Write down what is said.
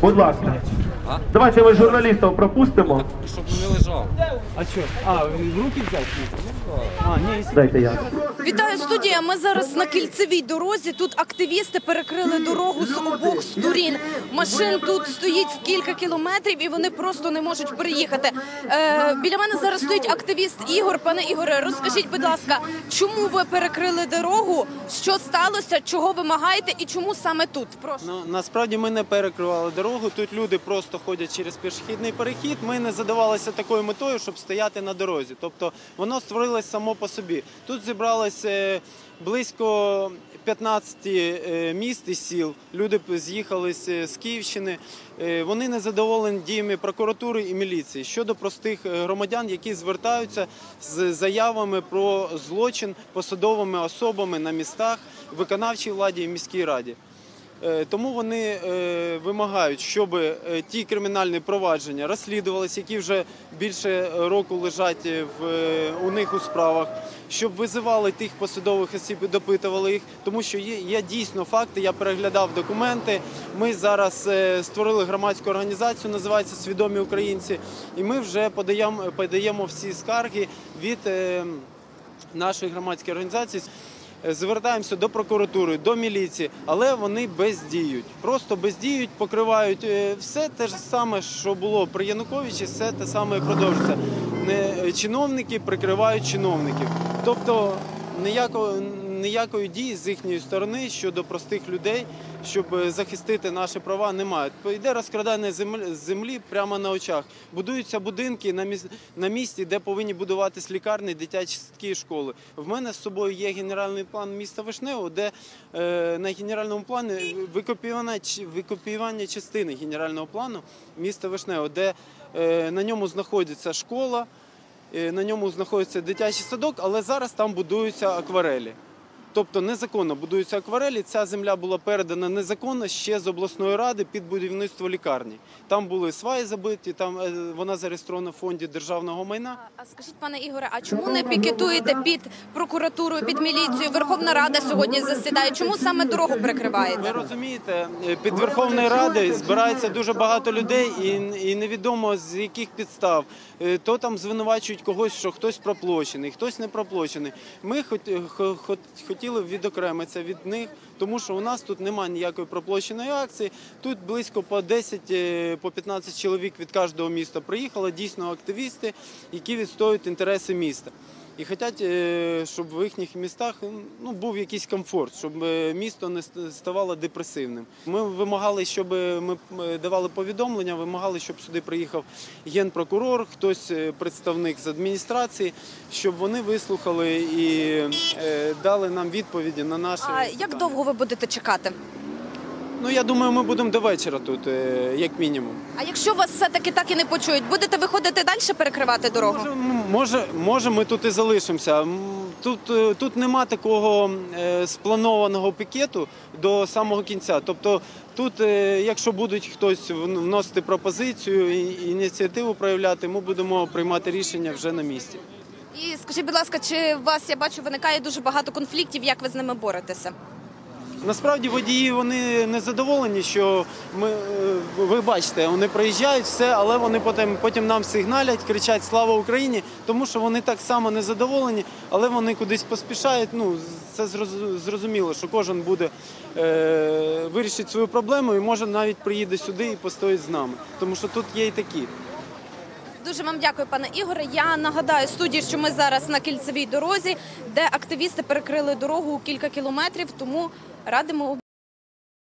Будь ласка. А? Давайте ми журналістів пропустимо. Щоб не лежав. А що? А, в руки взяти? А, ні, Дайте я. Вітаю студія. Ми зараз на кільцевій дорозі. Тут активісти перекрили дорогу з обох сторін. Машин тут стоїть кілька кілометрів, і вони просто не можуть переїхати. Е, біля мене зараз стоїть активіст Ігор. Пане Ігоре, розкажіть, будь ласка, чому ви перекрили дорогу? Що сталося? Чого вимагаєте і чому саме тут? Прошу. Ну, насправді ми не перекривали дорогу. Тут люди просто ходять через пішохідний перехід. Ми не задавалися такою метою, щоб стояти на дорозі. Тобто воно створилось само по собі. Тут зібралося близько 15 е, міст і сіл. Люди з'їхалися з Київщини. Е, Вони не задоволені діями прокуратури і міліції щодо простих е, громадян, які звертаються з заявами про злочин посадовими особами на містах, виконавчій владі і міській раді. Е, Тому вони е, вимагають, щоб е, ті кримінальні провадження розслідувалися, які вже більше року лежать в, у них у справах, щоб визивали тих посадових осіб і допитували їх, тому що є, є дійсно факти. Я переглядав документи. Ми зараз створили громадську організацію, називається Свідомі українці, і ми вже подаємо, подаємо всі скарги від нашої громадської організації. Е, Звертаємося до прокуратури, до міліції, але вони бездіють. Просто бездіють, покривають е, все те ж саме, що було при Януковичі, все те саме і продовжується. Е, чиновники прикривають чиновників. Тобто ніякого ніякої дії з їхньої сторони щодо простих людей, щоб е, захистити наші права, немає. Йде розкрадання землі, прямо на очах. Будуються будинки на місці, де повинні будуватись лікарні, дитячі школи. В мене з собою є генеральний план міста Вишнево, де е, на генеральному плані викопіювання, викопіювання частини генерального плану міста Вишнево, де е, на ньому знаходиться школа. На ньому знаходиться дитячий садок, але зараз там будуються акварелі. Тобто незаконно будуються акварелі. Ця земля була передана незаконно ще з обласної ради під будівництво лікарні. Там були сваї забиті, там е, вона зареєстрована в фонді державного майна. А скажіть, пане Ігоре, а чому не пікетуєте під прокуратурою, під міліцією? Верховна Рада сьогодні засідає. Чому саме дорогу Ви розумієте, е, під Верховною Радою збирається дуже багато людей, і, і невідомо з яких підстав. Е, То там звинувачують когось, що хтось проплачений, хтось не проплачений. Ми хот- хо- хот- хотіли відокремитися від них, тому що у нас тут немає ніякої проплощеної акції. Тут близько по 10-15 по 15 чоловік від кожного міста приїхало, дійсно активісти, які відстоюють інтереси міста. І хочуть, е, щоб в їхніх містах ну, був якийсь комфорт, щоб е, місто не ставало депресивним. Ми вимагали, щоб ми е, давали повідомлення, вимагали, щоб сюди приїхав генпрокурор, хтось представник з адміністрації, щоб вони вислухали і дали нам відповіді на наші. А як довго ви будете чекати? Ну я думаю, ми будемо до вечора тут, е, як мінімум. А якщо вас все-таки так і не почують, будете виходити далі перекривати дорогу? Може, може, може, ми тут і залишимося. Тут, е, тут нема такого е, спланованого пікету до самого кінця. Тобто, тут, якщо будуть хтось вносити пропозицію ініціативу проявляти, ми будемо приймати рішення вже на місці. І скажіть, будь ласка, чи у вас я бачу виникає дуже багато конфліктів? Як ви з ними боретеся? Насправді водії вони не задоволені, що ми е, ви бачите, вони приїжджають все, але вони потім потім нам сигналять, кричать Слава Україні, тому що вони так само не задоволені, але вони кудись поспішають. Ну це зроз- зрозуміло, що кожен буде е, вирішить свою проблему і може навіть приїде сюди і постоїть з нами, тому що тут є і такі. Дуже вам дякую, пане Ігоре. Я нагадаю студії, що ми зараз на кільцевій дорозі, де активісти перекрили дорогу у кілька кілометрів, тому радимо